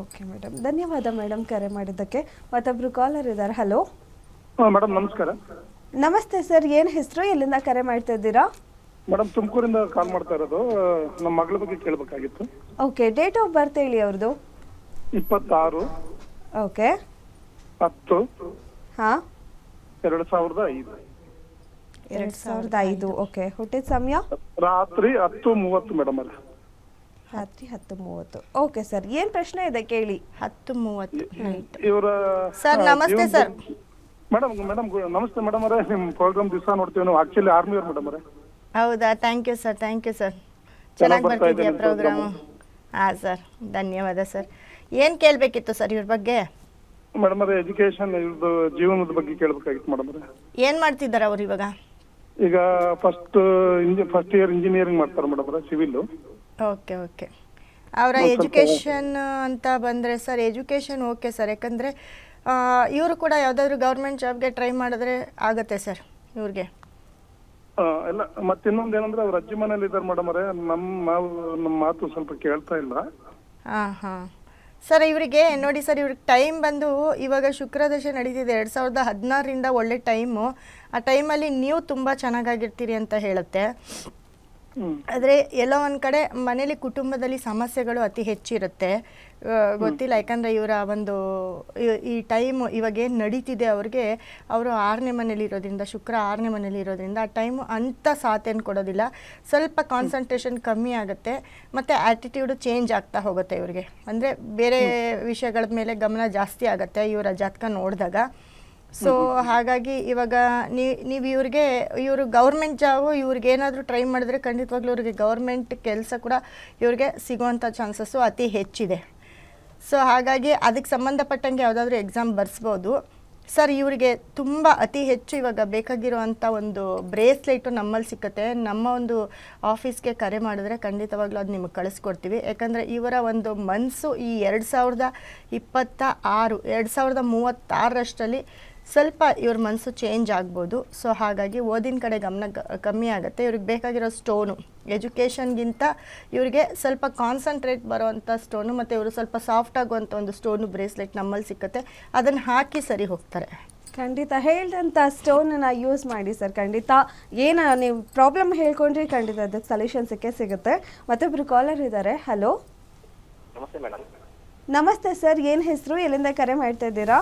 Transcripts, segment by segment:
Okay madam ಧನ್ಯವಾದ madam ಕರೆ ಮಾಡಿದ್ದಕ್ಕೆ. ಮತ್ತೊಬ್ರು ಕಾಲರ್ ಇದ್ದಾರೆ. ಹಲೋ ಮೇಡಮ್ ನಮಸ್ಕಾರ. ನಮಸ್ತೆ ಸರ್ ಏನು ಹೆಸರು? ಎಲ್ಲಿಂದ ಕರೆ ಮಾಡ್ತಾ ಇದ್ದೀರಾ? ಮೇಡಮ್ ತುಮಕೂರಿಂದ ಕಾಲ್ ಮಾಡ್ತಾ ಇರೋದು. ನಮ್ಮ ಮಗಳ ಬಗ್ಗೆ ಕೇಳಬೇಕಾಗಿತ್ತು. ಓಕೆ ಡೇಟ್ ಆಫ್ ಬರ್ತ್ ಹೇಳಿ ಅವ್ರದ್ದು. ಇಪ್ಪತ್ತಾರು. ಓಕೆ ಹತ್ತು. ಹಾಂ? ಎರಡು ಸಾವಿರದ ಐದು. ಎರಡು ಸಾವಿರದ ಐದು. ಓಕೆ ಹುಟ್ಟಿದ ಸಮಯ? ರಾತ್ರಿ ಹತ್ತು ಮೂವತ್ತು ಮೇಡಮ್ ಅಲ್ಲ. ರಾತ್ರಿ ಹತ್ತು ಮೂವತ್ತು. ಓಕೆ ಸರ್ ಏನ್ ಪ್ರಶ್ನೆ ಇದೆ ಕೇಳಿ? ಹತ್ತು ಮೂವತ್ತು ನೈಟ್ ಇವರ ಸರ್, ನಮಸ್ತೆ ಸರ್. ಮೇಡಮ್ ಮೇಡಮ್ ನಮಸ್ತೆ ಮೇಡಮ್ ಅವರೇ ನಿಮ್ಮ ಪ್ರೋಗ್ರಾಮ್ ದಿವಸ ನೋಡ್ತೀವಿ ನಾವು. ಆಕ್ಚುಲಿ ಆರ್ಮಿ ಅವ್ರು ಮೇಡಮ್ ಅವರೇ. ಹೌದಾ? Thank you sir thank you sir ಚೆನ್ನಾಗಿ ಬರ್ತಿದೆಯಾ ಪ್ರೋಗ್ರಾಮು ಹಾಂ ಸರ್ ಧನ್ಯವಾದ ಸರ್ ಏನು ಕೇಳಬೇಕಿತ್ತು ಸರ್ ಇವ್ರ ಬಗ್ಗೆ? ಮೇಡಮ್ ಅವರೇ ಎಜುಕೇಶನ್ ಇವ್ರದ್ದು ಜೀವನದ ಬಗ್ಗೆ ಕೇಳಬೇಕಾಗಿತ್ತು ಮೇಡಮ್ ಅವರೇ. ಏನು ಮಾಡ್ತಿದ್ದಾರೆ ಅವ್ರು ಇವಾಗ? ಈಗ ಫಸ್ಟ್ ಇಂಜಿ ಫಸ್ಟ್ ಇಯರ್ ಇಂಜಿನಿಯರಿಂಗ್ ಮಾಡ್ತಾರೆ ಮೇಡಮ್ ಅವರೇ ಸಿವಿಲ್ ಓಕೆ ಓಕೆ ಅವರ ಎಜುಕೇಶನ್ ಎಜುಕೇಷನ್ ಅಂತ ಬಂದರೆ ಸರ್ ಎಜುಕೇಷನ್ ಓಕೆ ಸರ್ ಯಾಕಂದರೆ ಇವರು ಕೂಡ ಯಾವುದಾದ್ರೂ ಗೌರ್ಮೆಂಟ್ ಜಾಬ್ಗೆ ಟ್ರೈ ಮಾಡಿದ್ರೆ ಆಗುತ್ತೆ ಸರ್ ಇವ್ರಿಗೆ. ಇಲ್ಲ ಎಲ್ಲ ಮತ್ತೆ ಇನ್ನೊಂದು ಏನಂದ್ರೆ ಅವ್ರ ಅಜ್ಜಿ ಮನೇಲಿ ಇದ್ದಾರೆ ಮೇಡಮ್ ಅವರೇ ನಮ್ಮ ನಾವು ನಮ್ಮ ಮಾತು ಸ್ವಲ್ಪ ಕೇಳ್ತಾ ಇಲ್ಲ. ಹಾಂ ಹಾಂ. ಸರ್ ಇವರಿಗೆ ನೋಡಿ ಸರ್ ಇವ್ರಿಗೆ ಟೈಮ್ ಬಂದು ಇವಾಗ ಶುಕ್ರದಶೆ ನಡೀತಿದೆ ಎರಡು ಸಾವಿರದ ಹದಿನಾರರಿಂದ ಒಳ್ಳೆ ಟೈಮು ಆ ಟೈಮಲ್ಲಿ ನೀವು ತುಂಬ ಚೆನ್ನಾಗಾಗಿರ್ತೀರಿ ಅಂತ ಹೇಳುತ್ತೆ. ಆದರೆ ಎಲ್ಲೋ ಒಂದು ಕಡೆ ಮನೇಲಿ ಕುಟುಂಬದಲ್ಲಿ ಸಮಸ್ಯೆಗಳು ಅತಿ ಹೆಚ್ಚಿರುತ್ತೆ. ಗೊತ್ತಿಲ್ಲ ಯಾಕಂದರೆ ಇವರ ಒಂದು ಈ- ಟೈಮ್ ಇವಾಗ ಏನು ನಡೀತಿದೆ ಅವ್ರಿಗೆ ಅವರು ಆರನೇ ಮನೇಲಿ ಇರೋದ್ರಿಂದ ಶುಕ್ರ ಆರನೇ ಮನೇಲಿ ಇರೋದ್ರಿಂದ ಆ ಟೈಮು ಅಂಥ ಸಾಥೇನು ಕೊಡೋದಿಲ್ಲ. ಸ್ವಲ್ಪ ಕಾನ್ಸಂಟ್ರೇಷನ್ ಕಮ್ಮಿ ಆಗುತ್ತೆ ಮತ್ತು ಆ್ಯಟಿಟ್ಯೂಡು ಚೇಂಜ್ ಆಗ್ತಾ ಹೋಗುತ್ತೆ ಇವ್ರಿಗೆ. ಅಂದರೆ ಬೇರೆ ವಿಷಯಗಳ ಮೇಲೆ ಗಮನ ಜಾಸ್ತಿ ಆಗುತ್ತೆ ಇವರ ಜಾತಕ ನೋಡಿದಾಗ. ಸೊ ಹಾಗಾಗಿ ಇವಾಗ ನೀವು ಇವ್ರಿಗೆ ಇವರು ಗೌರ್ಮೆಂಟ್ ಜಾಬು ಇವ್ರಿಗೆ ಏನಾದರೂ ಟ್ರೈ ಮಾಡಿದ್ರೆ ಖಂಡಿತವಾಗ್ಲೂ ಇವ್ರಿಗೆ ಗೌರ್ಮೆಂಟ್ ಕೆಲಸ ಕೂಡ ಇವ್ರಿಗೆ ಸಿಗುವಂಥ ಚಾನ್ಸಸ್ಸು ಅತಿ ಹೆಚ್ಚಿದೆ. ಸೊ ಹಾಗಾಗಿ ಅದಕ್ಕೆ ಸಂಬಂಧಪಟ್ಟಂಗೆ ಯಾವುದಾದ್ರೂ ಎಕ್ಸಾಮ್ ಬರ್ಸ್ಬೋದು. ಸರ್ ಇವರಿಗೆ ತುಂಬ ಅತಿ ಹೆಚ್ಚು ಇವಾಗ ಬೇಕಾಗಿರುವಂಥ ಒಂದು ಬ್ರೇಸ್ಲೆಟು ನಮ್ಮಲ್ಲಿ ಸಿಕ್ಕತ್ತೆ. ನಮ್ಮ ಒಂದು ಆಫೀಸ್ಗೆ ಕರೆ ಮಾಡಿದ್ರೆ ಖಂಡಿತವಾಗ್ಲೂ ಅದು ನಿಮಗೆ ಕಳಿಸ್ಕೊಡ್ತೀವಿ. ಯಾಕಂದರೆ ಇವರ ಒಂದು ಮನಸ್ಸು ಈ ಎರಡು ಸಾವಿರದ ಇಪ್ಪತ್ತ ಆರು ಎರಡು ಸಾವಿರದ ಮೂವತ್ತಾರರಷ್ಟರಲ್ಲಿ ಸ್ವಲ್ಪ ಇವ್ರ ಮನಸ್ಸು ಚೇಂಜ್ ಆಗ್ಬೋದು. ಸೊ ಹಾಗಾಗಿ ಓದಿನ ಕಡೆ ಗಮನ ಕಮ್ಮಿ ಆಗುತ್ತೆ. ಇವ್ರಿಗೆ ಬೇಕಾಗಿರೋ ಸ್ಟೋನು ಎಜುಕೇಷನ್ಗಿಂತ ಇವರಿಗೆ ಸ್ವಲ್ಪ ಕಾನ್ಸಂಟ್ರೇಟ್ ಬರೋವಂಥ ಸ್ಟೋನು ಮತ್ತು ಇವರು ಸ್ವಲ್ಪ ಸಾಫ್ಟ್ ಆಗುವಂಥ ಒಂದು ಸ್ಟೋನು ಬ್ರೇಸ್ಲೆಟ್ ನಮ್ಮಲ್ಲಿ ಸಿಕ್ಕತ್ತೆ. ಅದನ್ನು ಹಾಕಿ ಸರಿ ಹೋಗ್ತಾರೆ. ಖಂಡಿತ. ಹೇಳಿದಂಥ ಸ್ಟೋನನ್ನು ಯೂಸ್ ಮಾಡಿ ಸರ್. ಖಂಡಿತ. ಏನು ನೀವು ಪ್ರಾಬ್ಲಮ್ ಹೇಳ್ಕೊಂಡ್ರೆ ಖಂಡಿತ ಅದಕ್ಕೆ ಸೊಲ್ಯೂಷನ್ ಸಿಕ್ಕೇ ಸಿಗುತ್ತೆ. ಮತ್ತೊಬ್ಬರು ಕಾಲರ್ ಇದ್ದಾರೆ ಹಲೋ ನಮಸ್ತೆ ಮೇಡಮ್ ನಮಸ್ತೆ ಸರ್. ಏನು ಹೆಸರು? ಎಲ್ಲಿಂದ ಕರೆ ಮಾಡ್ತಾ ಇದ್ದೀರಾ?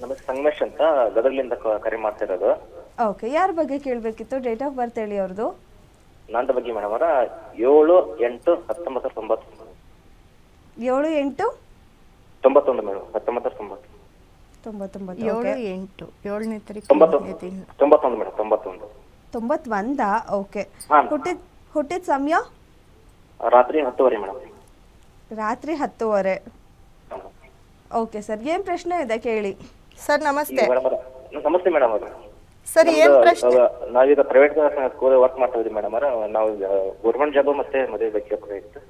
ನಮಸ್ತೆ ಸಂಗಮೇಶ್ ಅಂತ ಗದಗ್ಲಿಂದ ಕ- ಕರೆ ಮಾಡ್ತಿರೋದು ಓಕೆ ಯಾರ ಬಗ್ಗೆ ಕೇಳಬೇಕಿತ್ತು? ಡೇಟ್ ಆಫ್ ಬರ್ತ್ ಹೇಳಿ ಅವ್ರದ್ದು ನಂದ ಬಗ್ಗೆ ಮೇಡಮ್ ಅವರ ಏಳು ಎಂಟು ಹತ್ತೊಂಬತ್ತು ತೊಂಬತ್ತು. ಏಳು ಎಂಟು? ತೊಂಬತ್ತೊಂದು ಮೇಡಮ್ ಹತ್ತೊಂಬತ್ತು ತೊಂಬತ್ತು. ತೊಂಬತ್ತೊಂಬತ್ತು ಏಳು ಓಕೆ. ಎಂಟು. ಏಳನೇ ತಾರೀಕು ತೊಂಬತ್ತೊಂದು. ತಿಂಗಳು ತೊಂಬತ್ತೊಂದು ಮೇಡಮ್ ತೊಂಬತ್ತೊಂದು. ತೊಂಬತ್ತೊಂದ? ಓಕೆ. ಹಾಂ. ಹುಟ್ಟಿದ ಹುಟ್ಟಿದ ಸಮಯ? ರಾತ್ರಿ ಹತ್ತುವರೆ ಮೇಡಮ್. ರಾತ್ರಿ ಹತ್ತುವರೆ. ಓಕೆ ಸರ್ ಏನು ಪ್ರಶ್ನೆ ಇದೆ ಕೇಳಿ. ಸರ್ ನಮಸ್ತೆ. ಮೇಡಮ್ ಅವರ. ನಮಸ್ತೆ ಮೇಡಮ್ ಅವರು. ಸರ್ ಏನ್ ಪ್ರಶ್ನೆ ನಾವೀಗ ಪ್ರೈವೇಟ್ ಸ್ಕೂಲ್ ವರ್ಕ್ ಮಾಡ್ತಾ ಇದ್ದೀವಿ ಮೇಡಮ್ ಅವರ. ನಾವು ಗೌರ್ಮೆಂಟ್ ಜಾಬ್ ಮತ್ತೆ ಮದುವೆ ಬೇಕಾಗಿತ್ತು